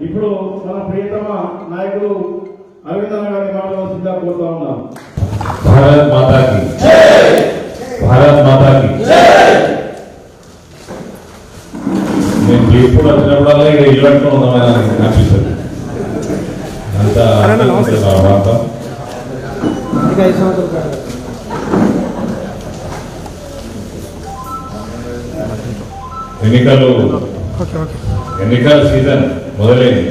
ఇప్పుడు మన ప్రియతమ నాయకుడు అరవింద గారి మాట్లాడాల్సిందిగా కోరుతా ఉన్నాం. భారత్ మాతాకి. భారత్ మాతాకి. నేను ఎప్పుడు వచ్చినప్పుడల్లా ఇక ఇల్లంటూ ఉన్నామని అనిపిస్తుంది. అంత వార్త. ఎన్నికలు. ఎన్నికల సీజన్. మొదలైంది.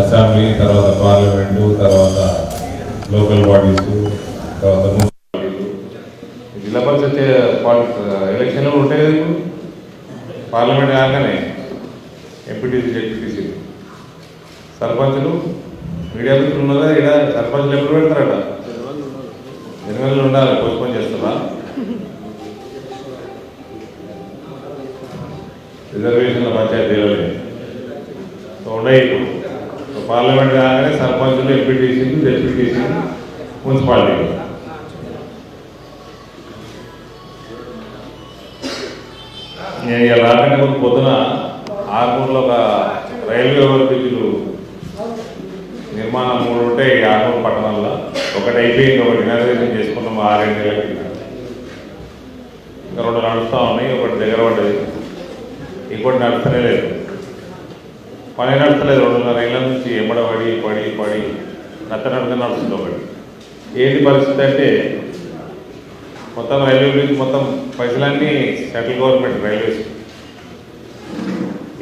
అసెంబ్లీ తర్వాత పార్లమెంటు తర్వాత లోకల్ బాడీస్ తర్వాత జిల్లా పరిషత్ ఎలక్షన్లు ఉంటాయి కదా ఇప్పుడు. పార్లమెంట్ కాగానే ఎంపీటీసీ జెడ్పీటీసీ. సర్పంచులు మీడియా మిత్రులు ఉన్నారా? ఇక్కడ సర్పంచులు ఎప్పుడు పెడతారట? జనవరిలో ఉండాలి పోస్ట్పోన్ చేస్తారా? రిజర్వేషన్ల పంచాయతీలో ఉన్నాయి ఇప్పుడు. పార్లమెంట్ కాగానే సర్పంచులు ఎంపీటీసీలు డెప్యూటీసీలు మున్సిపాలిటీలు నేను ఇలా రాకంటే ముందు పొద్దున ఆర్మూర్లో ఒక రైల్వే ఓవర్బ్రిడ్జ్లు నిర్మాణం మూడు ఉంటాయి ఈ ఆర్మూర్ పట్టణంలో. ఒకటి అయిపోయింది ఒకటి ఇనాగ్రేషన్ చేసుకున్నాం ఆరేడు నెలల కింద ఇంకా రెండు నడుస్తూ ఉన్నాయి ఒకటి దగ్గర పడ్డది. ఇంకోటి నడతనే లేదు పని నడతలేదు రెండున్నర ఏళ్ళ నుంచి ఎమ్మడబడి పడి పడి పడి నత్త నడత నడుస్తుంది ఒకటి. ఏంటి పరిస్థితి అంటే మొత్తం రైల్వే బ్రిడ్జ్ మొత్తం పైసలన్నీ సెంట్రల్ గవర్నమెంట్ రైల్వేస్.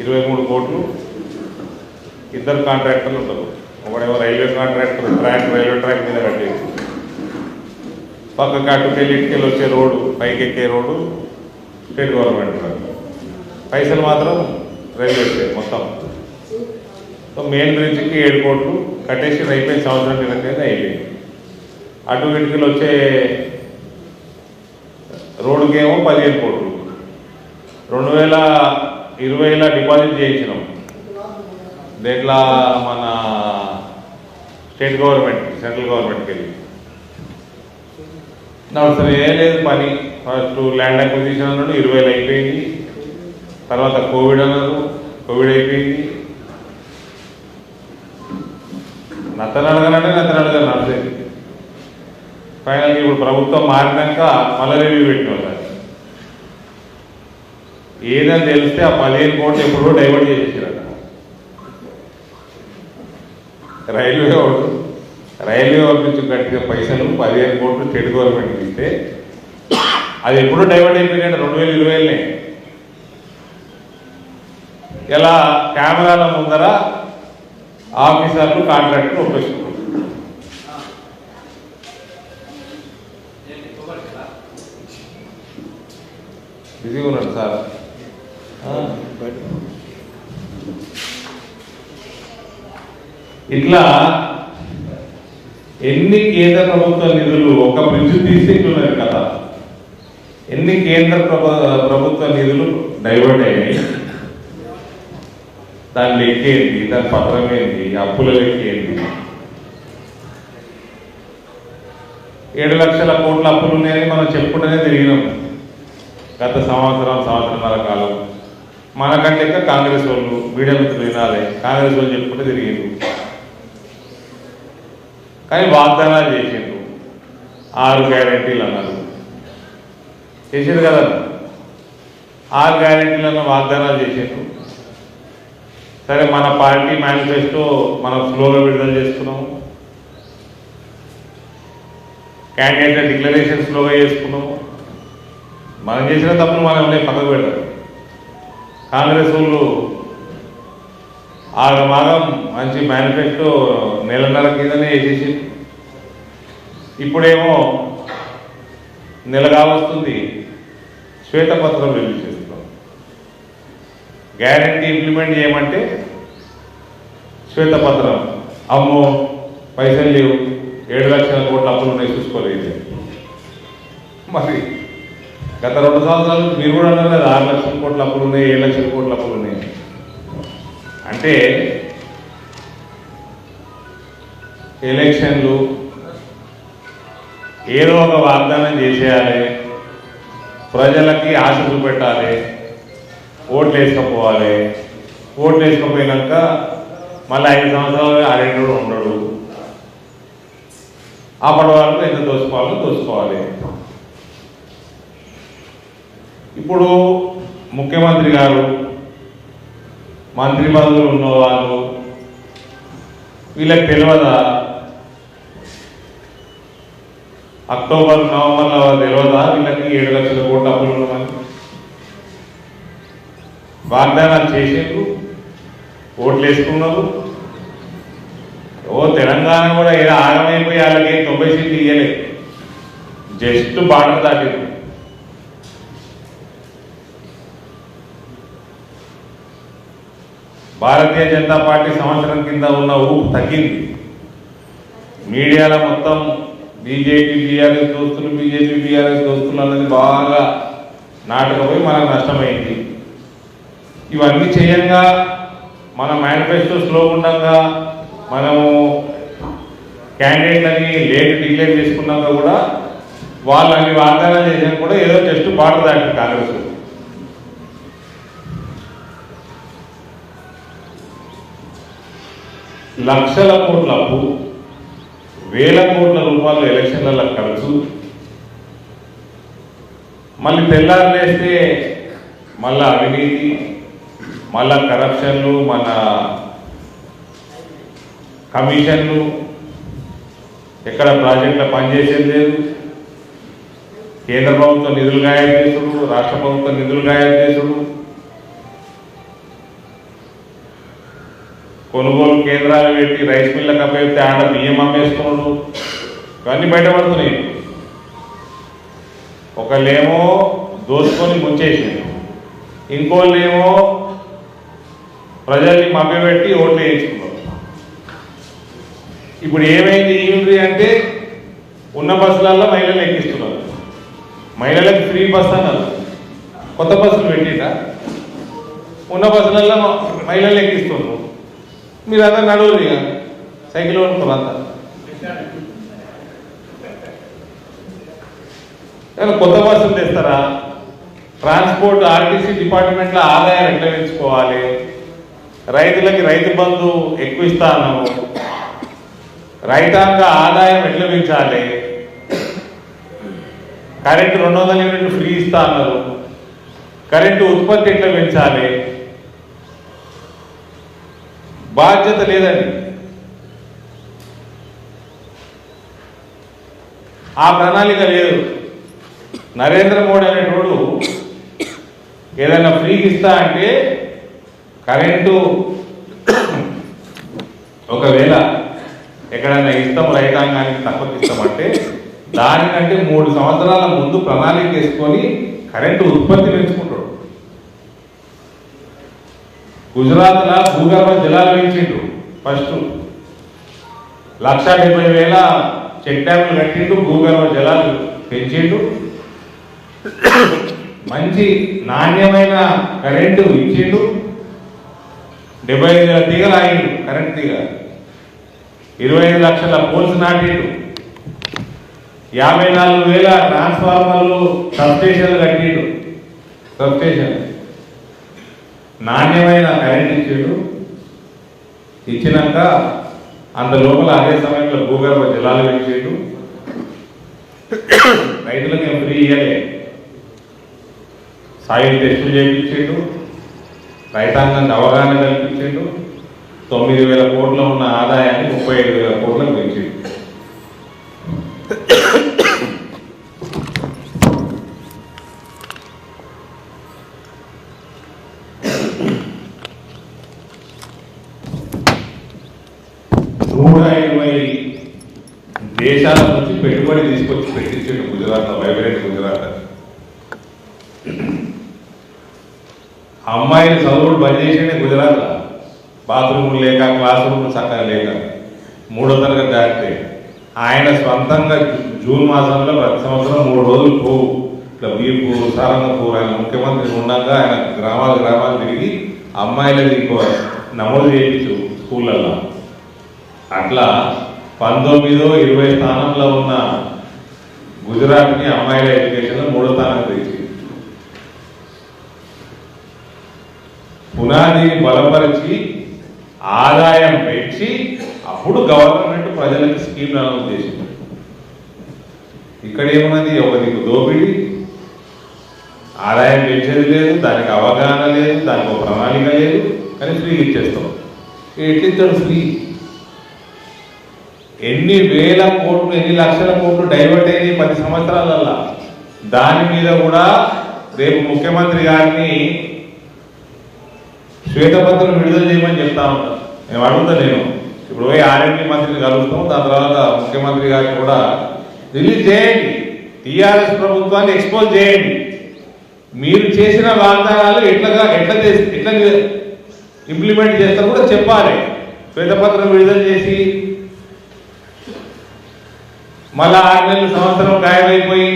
ఇరవై మూడు కోట్లు ఇద్దరు కాంట్రాక్టర్లు ఉంటారు ఒకడేమో railway contractor track railway track మీద కట్టేది. పక్కకి అటుకెళ్ళి ఇటుకెళ్ళి వచ్చే రోడ్డు పైకి ఎక్కే రోడ్డు స్టేట్ గవర్నమెంట్ పైసలు మాత్రం రైల్వే మొత్తం. సో మెయిన్ బ్రిడ్జ్కి ఏడు కోట్లు కట్టేసి అయిపోయిన సంవత్సరం కింద అయిపోయింది. అటు ఇటుకలు వచ్చే రోడ్డుకి ఏమో పదిహేను కోట్లు. రెండు వేల ఇరవైలో డిపాజిట్ చేయించినాం. దేంట్లో మన స్టేట్ గవర్నమెంట్ సెంట్రల్ గవర్నమెంట్కి వెళ్ళి. అసలు ఏం లేదు పని. ఫస్ట్ ల్యాండ్ అక్విజిషన్ అన్నాడు అయిపోయింది. తర్వాత కోవిడ్ అన్నారు. కోవిడ్ అయిపోయింది. నత్తలు నత్తనడగ నడిచేది ఫైనల్గా ఇప్పుడు ప్రభుత్వం మారినాక మళ్ళీ రివ్యూ పెట్టినాం ఏదని తెలిస్తే ఆ పదిహేను కోట్లు ఎప్పుడో డైవర్ట్ చేసేసారట రైల్వే వాడు రైల్వే వాడి నుంచి కట్టిన పైసలు పదిహేను కోట్లు స్టేట్ గవర్నమెంట్కి ఇస్తే అది ఎప్పుడో డైవర్ట్ అయిపోయిందంటే రెండు వేల ఇరవైలనే ఇలా కెమెరాల ముందర ఆఫీసర్లు కాంట్రాక్టర్లు బిజీగా ఉన్నాడు సార్. ఇట్లా ఎన్ని కేంద్ర ప్రభుత్వ నిధులు ఒక బ్రిడ్జ్ తీసేట్టున్నారు కదా ఎన్ని కేంద్ర ప్రభు- ప్రభుత్వ నిధులు డైవర్ట్ అయినాయి? దాని లెక్క ఏంటి దాని పత్రం ఏంటి అప్పుల లెక్క ఏంటి ఏడు లక్షల కోట్ల అప్పులు ఉన్నాయని మనం చెప్పుకుంటూనే తిరిగినాం గత సంవత్సరం సంవత్సరంన్నర కాలం మనకంటే ఇంకా కాంగ్రెస్ వాళ్ళు మీడియా మిత్రులు వినాలి. కాంగ్రెస్ వాళ్ళు చెప్పుకుంటే తిరిగిండు కానీ వాగ్దానాలు చేసిండు ఆరు గ్యారెంటీలు అన్నారు. చేసిండు కదా? ఆరు గ్యారెంటీలను వాగ్దానాలు చేసిండు సరే మన పార్టీ మేనిఫెస్టో మనం స్లోగా విడుదల చేసుకున్నాము. క్యాండిడేట్ డిక్లరేషన్ స్లోగా చేసుకున్నాము. మనం చేసిన తప్పులు మనం ఏమైనా పక్కకు కాంగ్రెస్ వాళ్ళు ఆగమాగం మంచి మేనిఫెస్టో నెలన్నర కిందనే వేసేసి ఇప్పుడేమో నెలగా వస్తుంది శ్వేతపత్రం రిలీజ్ గ్యారంటీ ఇంప్లిమెంట్ చేయమంటే శ్వేతపత్రం. అమ్మో పైసలు లేవు. ఏడు లక్షల కోట్ల అప్పులు ఉన్నాయి చూసుకోలేదు మరి గత రెండు సంవత్సరాలు మీరు కూడా అన్నారు కదా ఆరు లక్షల కోట్ల అప్పులు ఉన్నాయి ఏడు లక్షల కోట్ల అప్పులు ఉన్నాయి. అంటే ఎలక్షన్లు ఏదో ఒక వాగ్దానం చేసేయాలి ప్రజలకి ఆశలు పెట్టాలి ఓట్లు వేసుకపోవాలి ఓట్లు వేసుకపోయినాక మళ్ళీ ఐదు సంవత్సరాలు ఆరేడు ఉండడు. అప్పటి వరకు ఎంత దోచుకోవాలో దోసుకోవాలి ఇప్పుడు ముఖ్యమంత్రి గారు మంత్రి పదవులు ఉన్నవాళ్ళు వీళ్ళకి తెలియదా అక్టోబర్ నవంబర్లో తెలియదా వీళ్ళకి ఏడు లక్షల కోట్ల అప్పులు ఉన్నామని వాగ్దానాలు చేసేందుకు ఓట్లు వేసుకున్నారు ఓ తెలంగాణ కూడా ఏదో ఆగమైపోయి వాళ్ళకి తొంభై సీట్లు ఇవ్వలేదు జస్ట్ బార్డర్ దాటింది. భారతీయ జనతా పార్టీ సంవత్సరం కింద ఉన్న ఊపు తగ్గింది. మీడియాలో మొత్తం బీజేపీ బీఆర్ఎస్ దోస్తులు బీజేపీ బీఆర్ఎస్ దోస్తులు అన్నది బాగా నాటకపోయి మనకు నష్టమైంది. ఇవన్నీ చేయంగా మన మేనిఫెస్టోస్లో ఉండగా మనము క్యాండిడేట్లని లేట్ డిక్లేర్ చేసుకున్నాక కూడా వాళ్ళు అన్ని వాగ్దానాలు చేసినా కూడా ఏదో జస్ట్ బాటర్ దాటి కాంగ్రెస్. లక్షల కోట్ల అప్పు వేల కోట్ల రూపాయలు ఎలక్షన్లలో ఖర్చు. మళ్ళీ తెల్లారు లేస్తే మళ్ళీ అవినీతి. మళ్ళా కరప్షన్లు మన కమిషన్లు ఎక్కడ ప్రాజెక్టులో పనిచేసేది లేదు. కేంద్ర ప్రభుత్వం నిధులు గాయం చేసుడు రాష్ట్ర ప్రభుత్వం నిధులు గాయం చేసుడు కొనుగోలు కేంద్రాలు పెట్టి రైస్ మిల్లకు అప్పగిస్తే ఆడ బియ్యం అమ్మేసుకున్నాడు ఇవన్నీ బయటపడుతున్నాయి. ఒకళ్ళేమో దోచుకొని ముంచేసింది ఇంకోళ్ళేమో ప్రజల్ని మభ్యపెట్టి ఓట్లు వేయించుకున్నారు ఇప్పుడు ఏమైంది ఏంటి అంటే ఉన్న బస్సులలో మహిళలు ఎక్కిస్తున్నారు. మహిళలకు ఫ్రీ బస్ అన్నారు. కొత్త బస్సులు పెట్టిట ఉన్న బస్సులలో మహిళలు ఎక్కిస్తున్నారు. మీరు నడవరు ఇక. సైకిల్ కొనుక్కోరు అంతా. కొత్త బస్సులు తెస్తారా? ట్రాన్స్పోర్ట్ ఆర్టీసీ డిపార్ట్మెంట్లో ఆదాయం ఎట్లా పెంచుకోవాలి? రైతులకి రైతు బంధు ఎక్కువ ఇస్తాను. రైతాంగ ఆదాయం ఎట్లా పెంచాలి? కరెంటు రెండు వందల యూనిట్లు ఫ్రీ ఇస్తా అన్నారు కరెంటు ఉత్పత్తి ఎట్లా పెంచాలి? బాధ్యత లేదండి. ఆ ప్రణాళిక లేదు. నరేంద్ర మోడీ అనేటోడు ఏదైనా ఫ్రీకి ఇస్తా అంటే కరెంటు ఒకవేళ ఎక్కడైనా ఇస్తాం రైతాంగానికి తక్కువ ఇస్తామంటే దానికంటే మూడు సంవత్సరాల ముందు ప్రణాళిక వేసుకొని కరెంటు ఉత్పత్తి పెంచుకుంటాడు. గుజరాత్లో భూగర్భ జలాలు పెంచిండు ఫస్ట్. లక్ష డెబ్బై వేల చెక్ డ్యాములు కట్టిండు భూగర్భ జలాలు పెంచిండు మంచి నాణ్యమైన కరెంటు ఇచ్చిండు డెబ్బై ఐదు వేల తీగలు ఆగిండు కరెంట్ తీగ. ఇరవై ఐదు లక్షల పోల్స్ నాటిండు. యాభై నాలుగు వేల ట్రాన్స్ఫార్మర్లు సబ్స్టేషన్లు కట్టిండు. సబ్స్టేషన్. నాణ్యమైన కరెంట్ ఇచ్చాడు. ఇచ్చినాక అంత లోపల అదే సమయంలో భూగర్భ జలాలు పెంచాడు. రైతులకు ఫ్రీ ఇయ్యలే. సాయిల్ టెస్టులు చేయించాడు రైతాంగానికి అవగాహన కల్పించిండు. తొమ్మిది వేల కోట్ల ఉన్న ఆదాయాన్ని ముప్పై ఐదు వేల కోట్లకు పెంచిండు. అమ్మాయిలు చదువులు బంద్ చేసిండే గుజరాత్ బాత్రూములు లేక క్లాస్ రూమ్లు చక్కగా లేక. మూడో తరగతి దాటితే ఆయన స్వంతంగా జూన్ మాసంలో ప్రతి సంవత్సరం మూడు రోజులు పోవు ఇట్లా వీర్పూర్ సారంగపూర్ ఆయన ముఖ్యమంత్రి ఉండగా ఆయన గ్రామాలు గ్రామాలు తిరిగి అమ్మాయిలు ఇంకో నమోదు చేయించు స్కూళ్ళల్లో. అట్లా పంతొమ్మిదో ఇరవై స్థానంలో ఉన్న గుజరాత్ని అమ్మాయిల ఎడ్యుకేషన్లో మూడో స్థానం తెచ్చి పునాదిని బలపరిచి ఆదాయం పెంచి అప్పుడు గవర్నమెంట్ ప్రజలకు స్కీమ్ అనౌన్స్ చేసింది ఇక్కడ ఏమున్నది? ఒక నీకు దోపిడీ. ఆదాయం పెంచేది లేదు దానికి అవగాహన లేదు దానికి ఒక ప్రణాళిక లేదు కానీ ఫ్రీ ఇచ్చేస్తాం. ఎట్లిస్తాడు ఫ్రీ? ఎన్ని వేల కోట్లు ఎన్ని లక్షల కోట్లు డైవర్ట్ అయ్యి పది సంవత్సరాలల్లా. దాని మీద కూడా రేపు ముఖ్యమంత్రి గారిని శ్వేతపత్రం విడుదల చేయమని చెప్తా ఉంటాను నేను అడుగుతా నేను. ఇప్పుడు పోయి ఆర్ఎంపీ మంత్రిని కలుగుతాం దాని తర్వాత ముఖ్యమంత్రి గారిని కూడా రిలీజ్ చేయండి. టీఆర్ఎస్ ప్రభుత్వాన్ని ఎక్స్పోజ్ చేయండి. మీరు చేసిన వాగ్దానాలు ఎట్లగా ఎట్లా చేసి ఎట్లా ఇంప్లిమెంట్ చేస్తారో కూడా చెప్పాలి. శ్వేతపత్రం విడుదల చేసి మళ్ళా ఆరు నెలలు సంవత్సరం గాయమైపోయి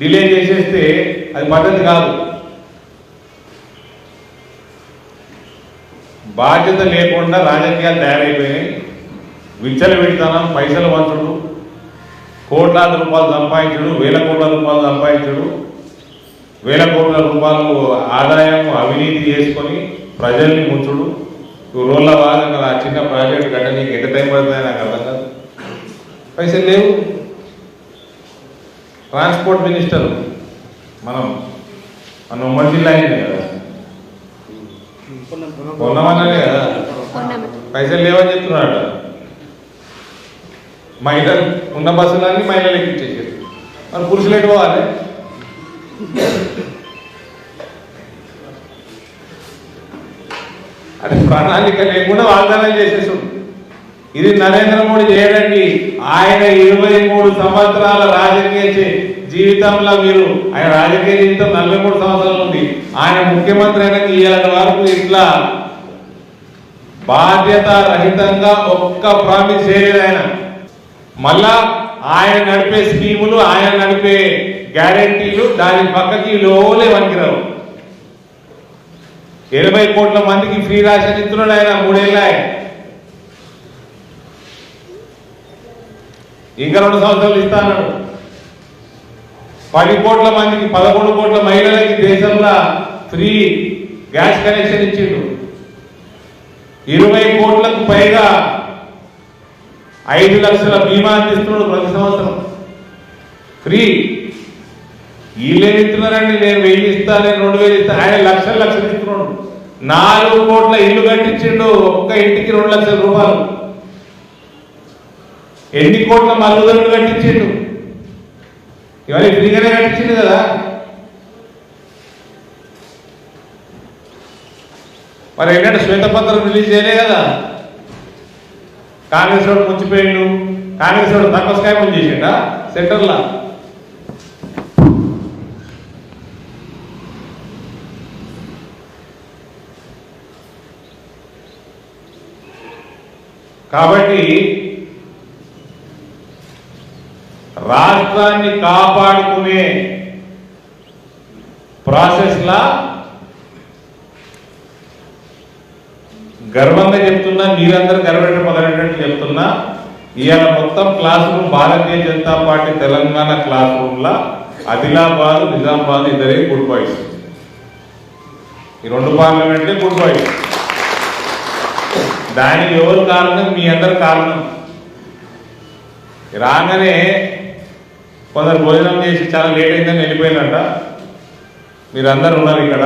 డిలే చేసేస్తే అది పద్ధతి కాదు. బాధ్యత లేకుండా రాజకీయాలు తయారైపోయినాయి. విచ్చల విడితనం పైసలు పంచుడు కోట్లాది రూపాయలు సంపాదించుడు వేల కోట్ల రూపాయలు సంపాదించుడు వేల కోట్ల రూపాయలు ఆదాయం అవినీతి చేసుకొని ప్రజల్ని ముంచుడు. రోళ్ళ భాగంగా ఆ చిన్న ప్రాజెక్ట్ నీకు ఎంత టైం పడుతుంది నాకు అర్థం కాదు. పైసలు లేవు. ట్రాన్స్పోర్ట్ మినిస్టర్ మనం మన ఉమ్మడి జిల్లా అయింది కదా. కొన్నామన్నానే కదా? పైసలు లేవని చెప్తున్నాడు. మహిళలు ఉన్న బస్సులన్నీ మహిళలు ఎక్కించేసారు మరి పురుషులు ఎటు పోవాలి? అది ప్రణాళిక లేకుండా వాగ్దానం చేసేసాడు. ఇది నరేంద్ర మోడీ చేయడండి. ఆయన ఇరవై మూడు సంవత్సరాల రాజకీయ జీవితంలో మీరు ఆయన రాజకీయ జీవితం నలభై మూడు సంవత్సరాలు ఉంది. ఆయన ముఖ్యమంత్రి అయిన ఇవాళ వరకు ఇట్లా బాధ్యత రహితంగా ఒక్క ప్రామిస్ చేయలేదు ఆయన. మళ్ళా ఆయన నడిపే స్కీములు ఆయన నడిపే గ్యారంటీలు దాని పక్కకి లోలే వనికిరావు ఎనభై కోట్ల మందికి ఫ్రీ రేషన్ ఇస్తున్నాడు ఆయన మూడేళ్ళ ఇంకా రెండు సంవత్సరాలు ఇస్తాను పది కోట్ల మందికి పదకొండు కోట్ల మహిళలకి దేశంలో ఫ్రీ గ్యాస్ కనెక్షన్ ఇచ్చిండు. ఇరవై కోట్లకు పైగా ఐదు లక్షల బీమా అందిస్తున్నాడు ప్రతి సంవత్సరం. ఫ్రీ. వీళ్ళేం ఇస్తున్నారండి నేను వెయ్యి ఇస్తా నేను రెండు వేలు ఇస్తా ఆయన లక్షలు లక్షలు ఇస్తున్నాడు. నాలుగు కోట్ల ఇల్లు కట్టించిండు ఒక్క ఇంటికి రెండు లక్షల రూపాయలు. ఎన్ని కోట్ల మరుగుదొడ్లు కట్టించిండు? ఇవన్నీ ఫ్రీగానే కట్టించింది కదా. మరి ఏంటంటే శ్వేతపత్రం రిలీజ్ చేయలే కదా. కాంగ్రెస్ వాడు ముంచిపోయిండు కాంగ్రెస్ వాడు తక్కువ స్కామ్ చేసిండా? సెంటర్లా కాబట్టి రాష్ట్రాన్ని కాపాడుకునే ప్రాసెస్లా గర్వంగా చెప్తున్నా మీరందరూ గర్వపెట్ట మొదలైనట్టు చెప్తున్నా ఇవాళ మొత్తం class room Bharatiya Janata party Telangana class room లా ఆదిలాబాద్ నిజామాబాద్ ఇద్దరే గుడ్ బాయ్స్. ఈ రెండు పార్లమెంట్లే గుడ్ బాయ్స్. దానికి ఎవరు కారణం? మీ అందరు కారణం. రాగానే కొందరు భోజనం చేసి చాలా లేట్ అయిందని వెళ్ళిపోయినట్ట అందరు ఉన్నారు ఇక్కడ.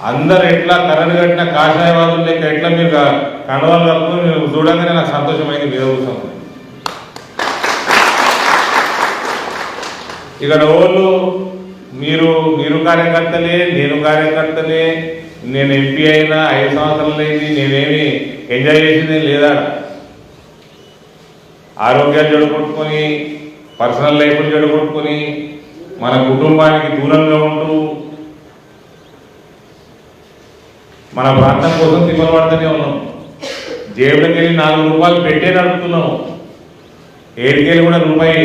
అందరు ఎట్లా కరెంట్ కట్టిన కాషాయవాదులు లేక ఎట్లా మీరు క- కండవాలు కప్పుకొని మీరు చూడంగానే నాకు సంతోషమైంది మీద కూర్చొని ఇక్కడ వాళ్ళు మీరు మీరు కార్యకర్తలే నేను కార్యకర్తలే నేను ఎంపీ అయినా ఐదు సంవత్సరాలు అయింది నేనేమి ఎంజాయ్ చేసింది లేదా? ఆరోగ్యాలు చెడగొట్టుకొని పర్సనల్ లైఫ్లు చెడగొట్టుకుని మన కుటుంబానికి దూరంగా ఉంటూ మన ప్రాంతం కోసం తిప్పలు పడుతూనే ఉన్నాం. జేబులకు వెళ్ళి నాలుగు రూపాయలు పెట్టే నడుపుతున్నాం. ఏడికెళ్ళి కూడా రూపాయి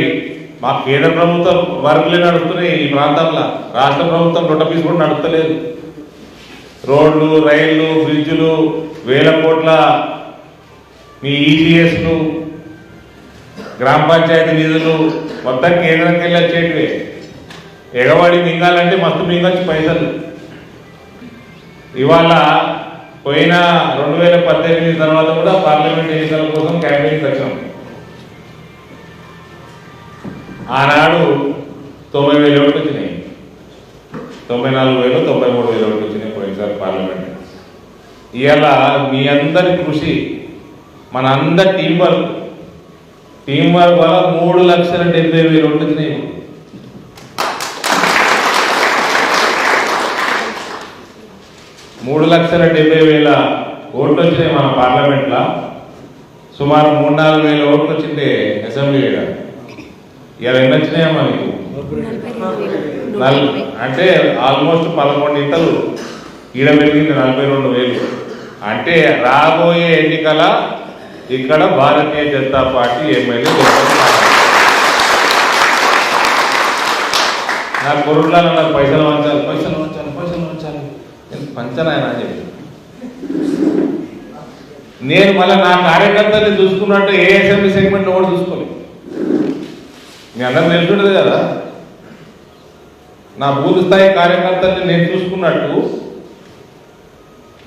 మా కేంద్ర ప్రభుత్వం వర్గులే నడుస్తున్నాయి ఈ ప్రాంతంలో. రాష్ట్ర ప్రభుత్వం రొట్ట పీస్ కూడా నడుపుతలేదు. రోడ్లు రైళ్ళు బ్రిడ్జులు వేల కోట్ల మీ ఈజీఎస్లు గ్రామ పంచాయతీ నిధులు మొత్తం కేంద్రంకి వెళ్ళి వచ్చేటివే. ఎగవాడి మింగాలంటే మస్తు మింగొచ్చు పైసలు. ఇవాళ పోయిన రెండు వేల పద్దెనిమిది తర్వాత కూడా పార్లమెంట్ ఎన్నికల కోసం క్యాంపెయిన్ వచ్చాం ఆనాడు తొంభై వేల ఒకటి వచ్చినాయి. తొంభై నాలుగు వేలు తొంభై మూడు వేల ఒకటి వచ్చినాయి పోయినసారి పార్లమెంట్. ఇవాళ మీ అందరి కృషి మన అందరి టీం వర్క్. టీం వర్క్ వల్ల మూడు లక్షల డెబ్బై వేలు ఓట్లు మూడు లక్షల డెబ్బై వేల ఓట్లు వచ్చినాయి మన పార్లమెంట్లో. సుమారు మూడు నాలుగు వేల ఓట్లు వచ్చిండే అసెంబ్లీ ఇలా ఎన్ని వచ్చినాయా మనకు? నల్ అంటే ఆల్మోస్ట్ పదకొండు ఇంటలు ఈడ పెరిగింది నలభై రెండు వేలు. అంటే రాబోయే ఎన్నికల ఇక్కడ భారతీయ జనతా పార్టీ ఎమ్మెల్యే నా కొరుట్లలో నాకు పైసలు వంచాలి పైసలు వంచాలి పైసలు వంచాలి. నేను పంచనాయన అని చెప్పి. నేను మళ్ళీ నా కార్యకర్తల్ని చూసుకున్నట్టు ఏ అసెంబ్లీ సెగ్మెంట్ కూడా చూసుకోలేదు మీ అందరూ తెలుసుంటుంది కదా? నా బూత్ స్థాయి కార్యకర్తల్ని నేను చూసుకున్నట్టు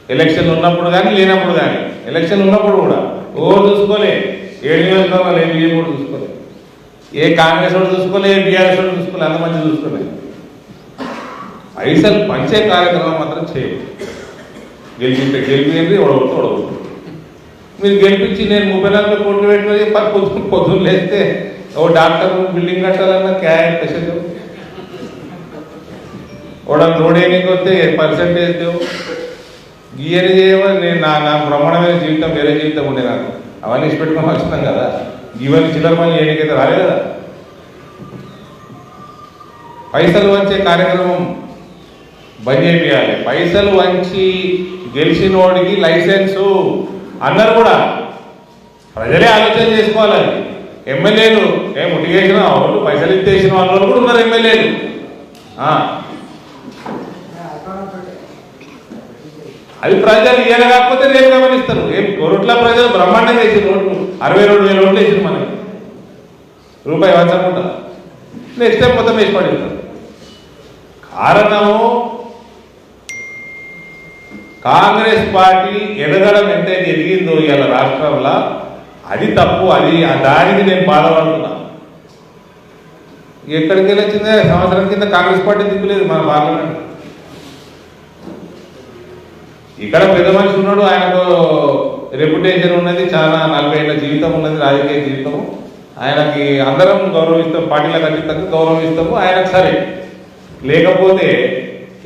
ఎలక్షన్ ఉన్నప్పుడు కానీ లేనప్పుడు కానీ ఎలక్షన్ ఉన్నప్పుడు కూడా ఓ చూసుకోలే? ఏడు నియోజకవర్గాలు ఏమి ఏం కూడా చూసుకోలే. ఏ కాంగ్రెస్ వాడు చూసుకోలే ఏ బీఆర్ఎస్ వాడు చూసుకోలే అంత మంచి చూసుకోలేదు పైసలు పంచే కార్యక్రమం మాత్రం చేయదు గెలిపితే గెలిపింది ఒకటి ఓడగొట్టు మీరు గెలిపించి నేను ముప్పై నాలుగు కోట్లు పెట్టి పది పొద్దున్న పొద్దున్న లేస్తే ఓ డాక్టర్ బిల్డింగ్ కట్టాలన్నా క్యారెట్ పెసలు ఓడ రోడ్ ఏమికి వస్తే పర్సెంటేజ్ దేవు గీయని చేయమని నేను నా నా బ్రహ్మాండమైన జీవితం వేరే జీవితం ఉండే నాకు. అవన్నీ ఇష్టపెట్టుకుని వచ్చినాం కదా. ఇవన్నీ చిల్లర మళ్ళీ రాలేదా కదా. పైసలు వంచే కార్యక్రమం బంద్ చేయాలి పైసలు వంచి గెలిచిన వాడికి లైసెన్సు. అన్నారు కూడా ప్రజలే ఆలోచన చేసుకోవాలని ఎమ్మెల్యేలు ఏం ముట్టిగేసిన వాళ్ళు పైసలు ఇచ్చేసిన వాళ్ళు కూడా ఉన్నారు ఎమ్మెల్యేలు. అవి అది ప్రజలు ఇయ్యాలి కాకపోతే రేపు గమనిస్తారు ఏం కోరుట్ల ప్రజలు బ్రహ్మాండంగా వేసిన రోడ్లు అరవై రెండు వేల రోడ్లు వేసిన మనకి. రూపాయి వంచకుండా నెక్స్ట్ టైం మొత్తం వేసి పడిస్తారు. కారణము కాంగ్రెస్ పార్టీ ఎదగడం ఎంతైతే ఎదిగిందో ఇవాళ రాష్ట్రంలో అది తప్పు అది ఆ దానికి నేను బాధపడుతున్నా. ఎక్కడికి వెళ్ళి వచ్చిందే? సంవత్సరం కింద కాంగ్రెస్ పార్టీ దిక్కులేదు మన పార్లమెంట్. ఇక్కడ పెద్ద మనిషి ఉన్నాడు ఆయనకు రెప్యుటేషన్ ఉన్నది చాలా నలభై ఏళ్ళ జీవితం ఉన్నది రాజకీయ జీవితం ఆయనకి అందరం గౌరవిస్తాం పార్టీలకు అతీతంగా గౌరవిస్తాము ఆయనకు సరే. లేకపోతే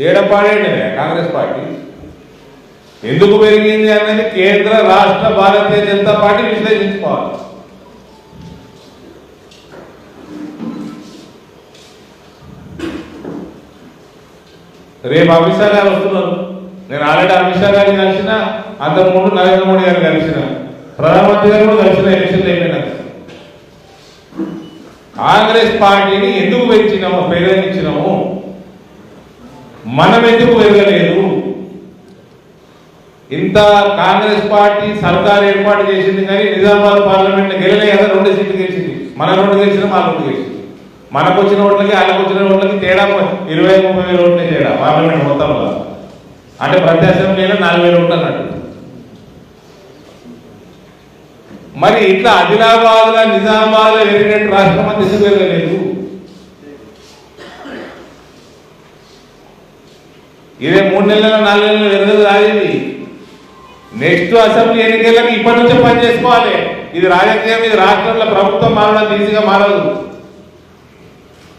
ఏడపాడేండి కాంగ్రెస్ పార్టీ. ఎందుకు పెరిగింది అనేది కేంద్ర రాష్ట్ర భారతీయ జనతా పార్టీ విశ్లేషించుకోవాలి. రేపు అమిత్ షా గారు వస్తున్నారు. నేను ఆల్రెడీ అమిత్ షా గారిని కలిసిన అంతకుముందు నరేంద్ర మోడీ గారిని కలిసిన ప్రధానమంత్రి గారు కూడా కలిసిన ఎలక్షన్లు అయిపోయినాక కాంగ్రెస్ పార్టీని ఎందుకు పెంచినాము ప్రేరేపించినాము? మనం ఎందుకు పెరగలేదు? ఇంత కాంగ్రెస్ పార్టీ సర్కార్ ఏర్పాటు చేసింది కానీ నిజామాబాద్ పార్లమెంట్ గెలలే కదా రెండు సీట్లు గెలిచింది. మన రెండు గెలిచిన మా రెండు గెలిచింది. మనకు వచ్చిన ఓట్లకి వాళ్ళకు వచ్చిన ఓట్లకి తేడా ఇరవై ముప్పై వేల ఓట్లే తేడా పార్లమెంట్ మొత్తంలో. అంటే ప్రతి అసెంబ్లీలో నాలుగు వేలు ఉంటున్నట్టు మరి ఇట్లా ఆదిలాబాద్ నిజామాబాద్లో నిజామాబాద్ రాష్ట్రం అంతా ఎందుకు ఇదే మూడు నెలల నాలుగు నెలలు పెరగదు రాజేది నెక్స్ట్ అసెంబ్లీ ఎన్నికలకు ఇప్పటి నుంచే పని చేసుకోవాలి. ఇది రాజకీయం ఇది రాష్ట్రంలో ప్రభుత్వం మారడం ఈజీగా మారదు.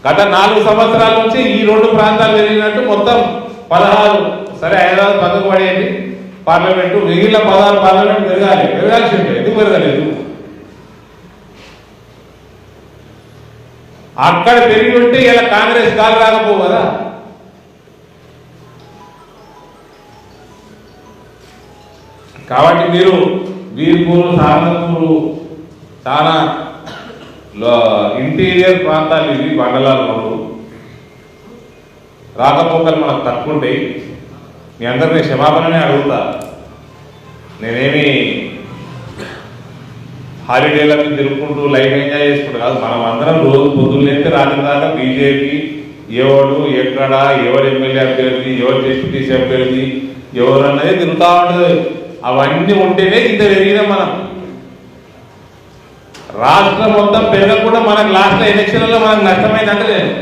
గత నాలుగు సంవత్సరాల నుంచి ఈ రెండు ప్రాంతాలు పెరిగినట్టు మొత్తం పదహారు సరే హైదరాబాద్ పక్కకు పడేయండి పార్లమెంటు మిగిలిన పదహారు పార్లమెంట్ పెరగాలి. పెరగాల్సి ఉంటే ఎందుకు పెరగలేదు? అక్కడ పెరిగి ఉంటే ఇలా కాంగ్రెస్ కాలు రాకపోవు కదా కాబట్టి మీరు వీర్పూరు సారంగపూరు చాలా ఇంటీరియర్ ప్రాంతాలు ఇవి మండలాల్లో రాకపోకలు మనకు తక్కువ ఉంటాయి. మీ అందరినీ క్షమాపణనే అడుగుతా. నేనేమి హాలిడేలకు తిరుగుకుంటూ లైఫ్ ఎంజాయ్ చేసుకుంటూ కాదు. మనం అందరం రోజు పొద్దున్న లేస్తే రాత్రి దాకా బీజేపీ ఎవడు ఎక్కడ ఎవరు ఎమ్మెల్యే అభ్యర్థి ఎవరు డిప్యూటీసీ అభ్యర్థి ఎవరు అన్నది తిరుగుతూ ఉంటుంది. అవన్నీ ఉంటేనే ఇంత పెరిగినాం మనం. రాష్ట్రం మొత్తం పెరగకుండా మనకు లాస్ట్ ఎలక్షన్లలో మనకు నష్టమైందంటే లేదు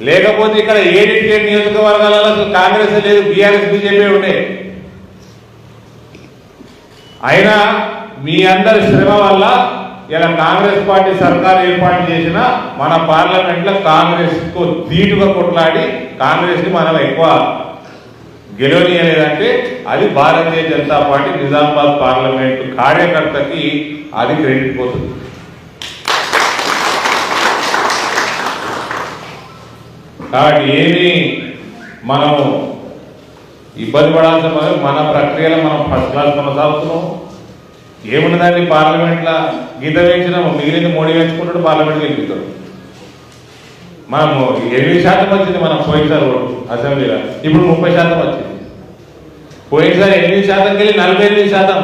లేకపోతే ఇక్కడ ఏడింటి నియోజకవర్గాలలో కాంగ్రెస్ లేదు బీఆర్ఎస్ బీజేపీ ఉండే. అయినా మీ అందరి శ్రమ వల్ల ఇలా కాంగ్రెస్ పార్టీ సర్కార్ ఏర్పాటు చేసిన మన పార్లమెంట్లో కాంగ్రెస్కు ధీటుగా కొట్లాడి కాంగ్రెస్ని మనం ఎక్కువ గెలవనీయలేదంటే అది భారతీయ జనతా పార్టీ నిజామాబాద్ పార్లమెంట్ కార్యకర్తకి అది క్రెడిట్ పోతుంది. కాబట్టి ఏమి మనము ఇబ్బంది పడాల్సిన మన ప్రక్రియలో మనం ఫస్ట్ క్లాస్ కొనసాగుతున్నాం. ఏమున్నదండి పార్లమెంట్లో గీత వేయించినాము మిగిలింది మోడీ వేయించుకుంటాడు పార్లమెంట్ గెలుపుతాడు మనము ఎనిమిది శాతం వచ్చింది మనం పోయినసారి అసెంబ్లీలో. ఇప్పుడు ముప్పై శాతం వచ్చింది. పోయినసారి ఎనిమిది శాతంకి వెళ్ళి నలభై ఎనిమిది శాతం.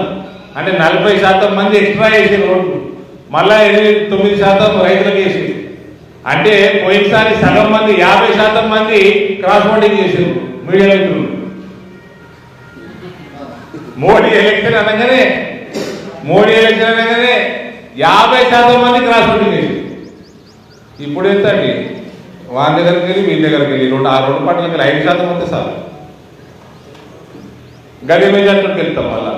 అంటే నలభై శాతం మంది ఎక్స్ట్రా వేసింది రోడ్లు మళ్ళా ఎనిమిది తొమ్మిది శాతం రైతులకు వేసింది అంటే పోయినసారి సగం మంది యాభై శాతం మంది క్రాస్ ఓటింగ్ చేశారు మీడియా మిత్రులు. మోడీ ఎలక్షన్ అనగానే మోడీ ఎలక్షన్ అనగానే యాభై శాతం మంది క్రాస్ ఓటింగ్ చేశారు. ఇప్పుడు ఎంత అండి? వాని దగ్గరికి వెళ్ళి వీళ్ళ దగ్గరికి వెళ్ళి రెండు ఆ రెండు పట్ల వెళ్ళి ఐదు శాతం వస్తే సార్ గది మెజార్టీకి వెళ్తాం మళ్ళా.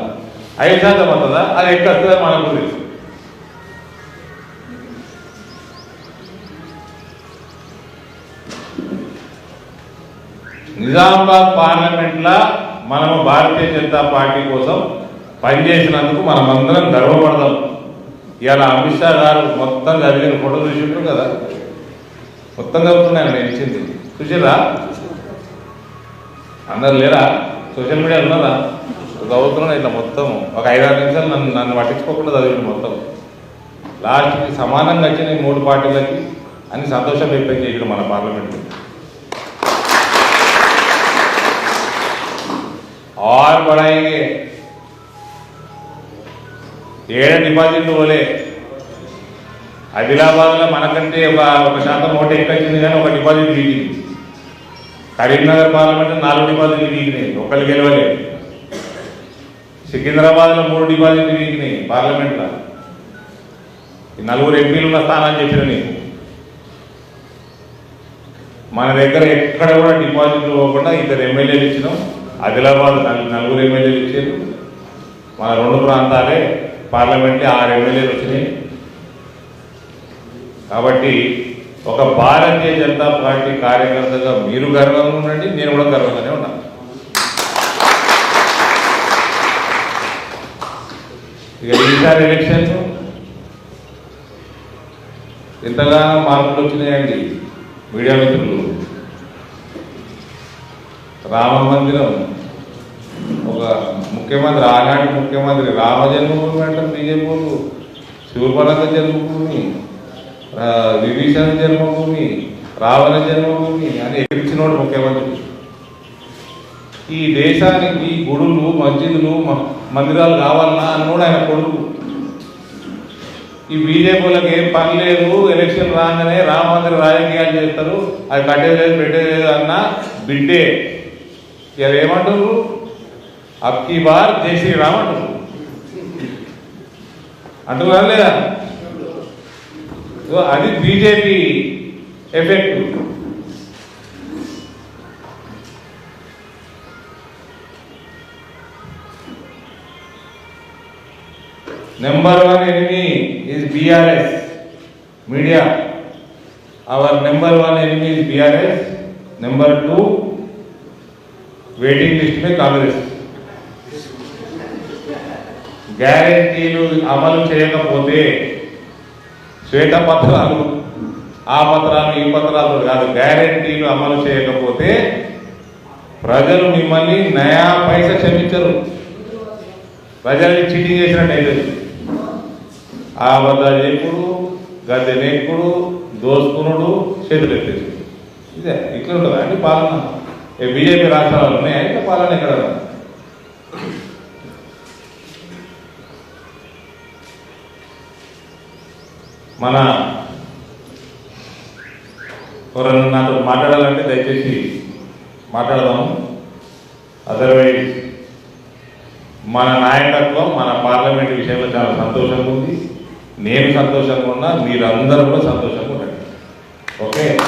ఐదు శాతం వస్తుందా అది ఎక్కడ వస్తుందో మనకు తెలుసు. నిజామాబాద్ పార్లమెంట్లో మనము భారతీయ జనతా పార్టీ కోసం పనిచేసినందుకు మనం అందరం గర్వపడదాం ఇలా అమిత్ షా గారు మొత్తం చదివిన ఫోటో చూసింటారు కదా? మొత్తం చదువుతున్నాను నేను ఇచ్చింది. చూసిరా అందరు లేరా? సోషల్ మీడియా ఉన్నారా చదువుతున్నాను ఇట్లా మొత్తం. ఒక ఐదారు నిమిషాలు నన్ను నన్ను పట్టించుకోకుండా చదివింది మొత్తం. లాస్ట్కి సమానంగా వచ్చిన మూడు పార్టీలకి అని సంతోషం వ్యక్తం చేయడం మన పార్లమెంట్లో. और बढ़ाएंगे ఏడ డిపాజిట్లు పోలే ఆదిలాబాద్లో మనకంటే ఒక ఒక శాతం ఓటు ఎక్కువ వచ్చింది కానీ ఒక డిపాజిట్ దిగింది కరీంనగర్ పార్లమెంట్ నాలుగు డిపాజిట్లు దిగినాయి ఒకళ్ళు గెలవలే సికింద్రాబాద్లో మూడు డిపాజిట్లు దిగినాయి పార్లమెంట్లో ఈ నలుగురు ఎంపీలు ఉన్న స్థానాన్ని చెప్పిన నీకు మన దగ్గర ఎక్కడ కూడా డిపాజిట్లు పోకుండా ఇద్దరు ఎమ్మెల్యేలు ఇచ్చినాం ఆదిలాబాద్ నలుగురు ఎమ్మెల్యేలు ఇచ్చారు. మన రెండు ప్రాంతాలే పార్లమెంట్లో ఆరు ఎమ్మెల్యేలు వచ్చినాయి. కాబట్టి ఒక భారతీయ జనతా పార్టీ కార్యకర్తగా మీరు గర్వంగా ఉండండి నేను కూడా గర్వంగానే ఉన్నాను ఇక ఈసారి ఎలక్షన్స్ ఎంతగానో మార్పులు వచ్చినాయండి. మీడియా మిత్రులు. రామ మందిరం ఒక ముఖ్యమంత్రి ఆనాటి ముఖ్యమంత్రి రామ జన్మభూమి అంటారు బీజేపీ వాళ్ళు జన్మభూమి విభీషణ జన్మభూమి రావణ జన్మభూమి అని ఎక్కించినోడు ముఖ్యమంత్రి. ఈ దేశానికి గుడులు మస్జిదులు మందిరాలు కావాలన్నా అన్నోడు ఆయన కొడుకు. ఈ బీజేపీలకు ఏం పని లేదు ఎలక్షన్ రాగానే రామ మందిర రాజకీయాలు చేస్తారు అది కట్టేది లేదు పెట్టేది లేదు అన్న బిడ్డే. ఇలా ఏమంటారు అబ్కి బార్ జై శ్రీరామ్ అంటారు అంటున్నారా లేదా సో అది BJP effect number one enemy is BRS media. Our number one enemy is BRS. Number two, waiting list में కాంగ్రెస్. గ్యారెంటీలు అమలు చేయకపోతే శ్వేతపత్రాలు ఆ పత్రాలు ఈ పత్రాలు కాదు. గ్యారెంటీలు అమలు చేయకపోతే ప్రజలు మిమ్మల్ని నయా పైస క్షమించరు. ప్రజల్ని చీటింగ్ చేసినట్టు ఆ అబద్ధాలు చెప్పుడు గద్దె నెప్పుడు దోసుకునుడు చేతులు ఎత్తేసి ఇదే ఇట్లా ఉండదు అండి పాలన? బీజేపీ రాష్ట్రాలు ఉన్నాయా? ఇట్లా పాలన ఎక్కడ మన ఎవరైనా నాతో మాట్లాడాలంటే దయచేసి మాట్లాడదాము అదర్వైజ్ మన నాయకత్వం మన పార్లమెంట్ విషయంలో చాలా సంతోషంగా ఉంది. నేను సంతోషంగా ఉన్నా మీరందరూ కూడా సంతోషంగా ఉండండి. ఓకే?